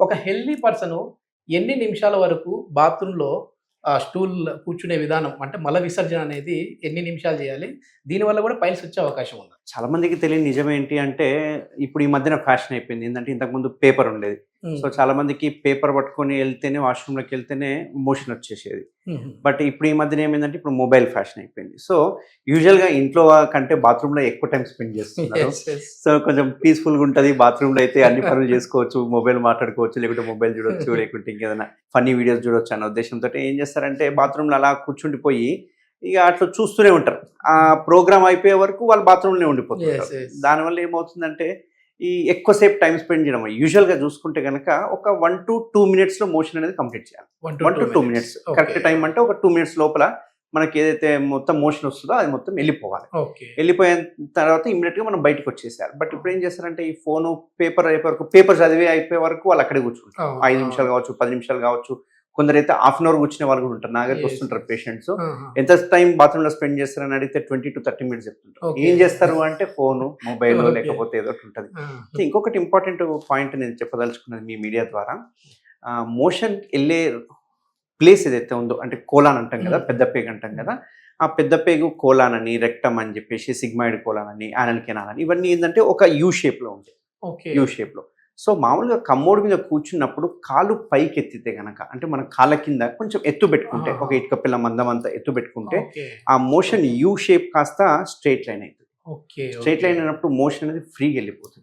ఒక healthy person ఎన్ని నిమిషాల వరకు బాత్రూంలో స్టూల్ కూర్చునే విధానం అంటే మల విసర్జన అనేది ఎన్ని నిమిషాలు చేయాలి? దీనివల్ల కూడా పైల్స్ వచ్చే అవకాశం ఉంది. చాలా మందికి తెలియని నిజం ఏంటి అంటే ఇప్పుడు ఈ మధ్యన ఫ్యాషన్ అయిపోయింది. ఏంటంటే ఇంతకుముందు పేపర్ ఉండేది. సో చాలా మందికి పేపర్ పట్టుకొని వెళ్తేనే వాష్రూమ్లోకి వెళ్తేనే మోషన్ వచ్చేసేది. బట్ ఇప్పుడు ఈ మధ్యన ఏమైందంటే ఇప్పుడు మొబైల్ ఫ్యాషన్ అయిపోయింది. సో యూజువల్గా ఇంట్లో కంటే బాత్రూంలో ఎక్కువ టైం స్పెండ్ చేస్తున్నారు. సో కొంచెం పీస్ఫుల్గా ఉంటుంది బాత్రూంలో అయితే అన్ని పనులు చేసుకోవచ్చు మొబైల్ మాట్లాడుకోవచ్చు లేకుంటే మొబైల్ చూడొచ్చు లేకుంటే ఇంకేదైనా ఫన్నీ వీడియోస్ చూడొచ్చు అన్న ఉద్దేశంతో ఏం చేస్తారంటే బాత్రూంలో అలా కూర్చుండిపోయి ఇక అట్లా చూస్తూనే ఉంటారు. ఆ ప్రోగ్రామ్ అయిపోయే వరకు వాళ్ళు బాత్రూంలోనే ఉండిపోతారు దానివల్ల ఏమవుతుందంటే ఈ ఎక్కువసేపు టైం స్పెండ్ చేయడం. యూజువల్గా చూసుకుంటే కనుక ఒక వన్ టు టూ మినిట్స్లో మోషన్ అనేది కంప్లీట్ చేయాలి. One to two minutes. Correct time అంటే ఒక టూ మినిట్స్ లోపల మనకి ఏదైతే మొత్తం మోషన్ వస్తుందో అది మొత్తం వెళ్ళిపోవాలి. వెళ్ళిపోయిన తర్వాత ఇమీడియట్గా మనం బయటకు వచ్చేసారు బట్ ఇప్పుడు ఏం చేస్తారంటే ఈ ఫోను పేపర్ అయిపోయే వరకు పేపర్ చదివి అయిపోయే వరకు వాళ్ళు అక్కడే కూర్చుంటారు. ఐదు నిమిషాలు కావచ్చు పది నిమిషాలు కావచ్చు కొందరైతే హాఫ్ అన్ అవర్ కూర్చునే వాళ్ళు కూడా ఉంటారు. నా దగ్గరికి. వస్తుంటారు పేషెంట్స్ ఎంత టైం బాత్రూమ్లో స్పెండ్ చేస్తారని అడిగితే ట్వంటీ టు థర్టీ మినిట్స్ చెప్తుంటారు. ఏం చేస్తారు అంటే ఫోన్ మొబైల్. లేకపోతే ఏదో ఒకటి ఉంటుంది. ఇంకొకటి ఇంపార్టెంట్ పాయింట్ నేను చెప్పదలుచుకున్నది మీ మీడియా ద్వారా. మోషన్ వెళ్ళే ప్లేస్ ఏదైతే ఉందో అంటే కోలాన్ అంటాం కదా Mm. పెద్ద పేగు అంటాం కదా ఆ పెద్ద పేగు కోలాన్ అని రెక్టమ్ అని చెప్పేసి సిగ్మాయిడ్ కోలాన్ అని యానల్ కెనాల్ అని ఇవన్నీ ఏంటంటే ఒక యూ షేప్లో ఉంటాయి. ఓకే యూ షేప్లో సో మామూలుగా కమ్మోడు మీద కూర్చున్నప్పుడు కాలు పైకి ఎత్తితే గనక అంటే మన కాళ్ళ కింద కొంచెం ఎత్తు పెట్టుకుంటే. ఒక ఇటుక పిల్ల మందం అంతా ఎత్తు పెట్టుకుంటే ఆ మోషన్ యూ షేప్ కాస్త స్ట్రైట్ లైన్ అవుతుంది. స్ట్రైట్ లైన్ అయినప్పుడు మోషన్ అనేది ఫ్రీగా వెళ్ళిపోతుంది.